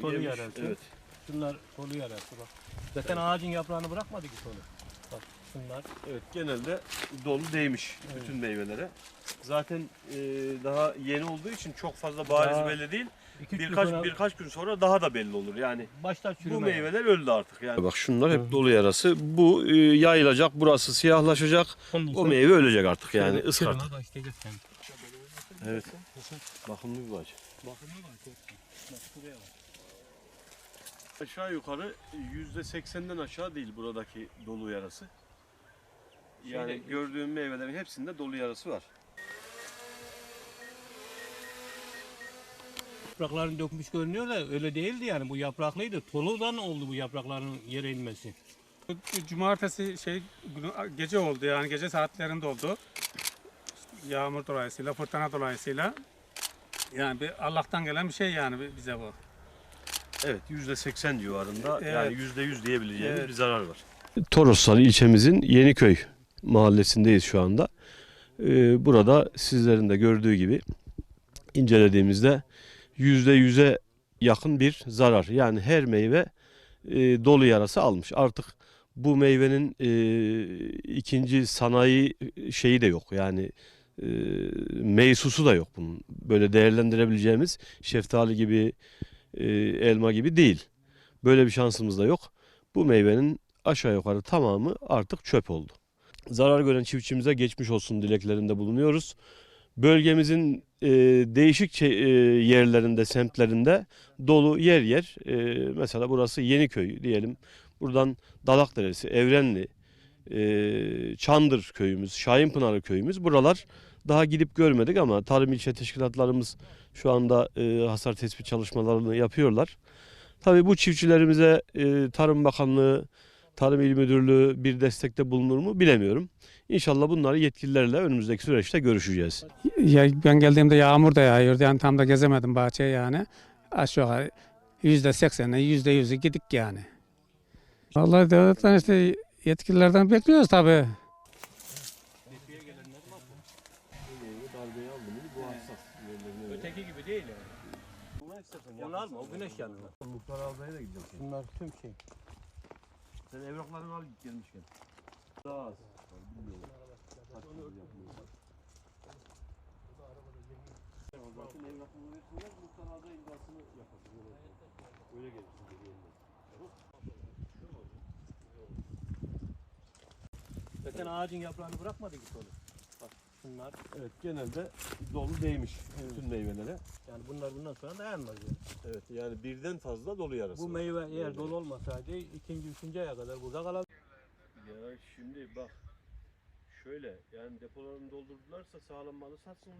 Tolu Yemiş, yarası. Evet. Şunlar tolu yarası bak. Zaten ağacın yaprağını bırakmadı ki tolu. Bak şunlar. Evet genelde dolu değmiş Evet. bütün meyvelere. Zaten e, daha yeni olduğu için çok fazla bariz Daha belli değil. Birkaç sonra birkaç gün sonra daha da belli olur. Yani çürüme. bu meyveler öldü artık yani. Bak şunlar Hı. hep dolu yarası. Bu e, yayılacak, burası siyahlaşacak. Ondan O meyve ölecek artık yani yani. Evet. Bakımlı bir. Bakın ne var? Bak şuraya bak. Aşağı yukarı yüzde seksenden aşağı değil buradaki dolu yarası. Yani Şeyde- gördüğüm meyvelerin hepsinde dolu yarası var. Yaprakların dökmüş görünüyor da öyle değildi yani bu yapraklıydı. Toludan oldu bu yaprakların yere inmesi. Cumartesi şey günü- gece oldu yani gece saatlerinde oldu. Yağmur dolayısıyla, fırtına dolayısıyla. Yani bir Allah'tan gelen bir şey yani bi- bize bu. Evet yüzde seksen civarında Evet. yani yüzde yüz diyebileceğimiz Evet. bir zarar var. Toroslar ilçemizin Yeniköy mahallesindeyiz şu anda. Ee, burada sizlerin de gördüğü gibi incelediğimizde yüzde yüze yakın bir zarar. Yani her meyve e, dolu yarası almış. Artık bu meyvenin e, ikinci sanayi şeyi de yok. Yani e, meysusu da yok bunun. Böyle değerlendirebileceğimiz şeftali gibi, e, elma gibi değil. Böyle bir şansımız da yok. Bu meyvenin aşağı yukarı tamamı artık çöp oldu. Zarar gören çiftçimize geçmiş olsun dileklerinde bulunuyoruz. Bölgemizin e, değişik e, yerlerinde, semtlerinde dolu yer yer. e, mesela burası Yeniköy diyelim. Buradan Dalakderesi, Evrenli, e, Çandır köyümüz, Şahinpınarı köyümüz. Buralar daha gidip görmedik ama tarım ilçe teşkilatlarımız şu anda e, hasar tespit çalışmalarını yapıyorlar. Tabii bu çiftçilerimize e, Tarım Bakanlığı, Tarım İl Müdürlüğü bir destekte bulunur mu bilemiyorum. İnşallah bunları yetkililerle önümüzdeki süreçte görüşeceğiz. Ya ben geldiğimde yağmur da yağıyordu yani tam da gezemedim bahçeyi yani. Aşağı yukarı yüzde seksene, yüzde yüzü gidik yani. Vallahi devletten işte yetkililerden bekliyoruz tabii. Öteki gibi değil yani. Onu alma o güneş yanıyor. Muhtar Ağabey'e de gideceğim. Bunlar tüm şey. Sen evraklarını al git gelmişken. Daha az. Bilmiyorum. Kaç kilo yapmıyor. Zaten evrakını muhtar ağabey imzasını yapasın. Öyle, öyle gelsin. Zaten ağacın yaprağını bırakmadı ki tolu. Bak şunlar. Evet genelde dolu değmiş bütün meyvelere. Yani bunlar bundan sonra dayanmaz yani. Evet yani birden fazla dolu yarası Bu var. meyve eğer Evet. dolu olmasaydı ikinci, üçüncü aya kadar burada kalabilir. Ya şimdi bak şöyle yani depolarını doldurdularsa sağlam malı satsınlar.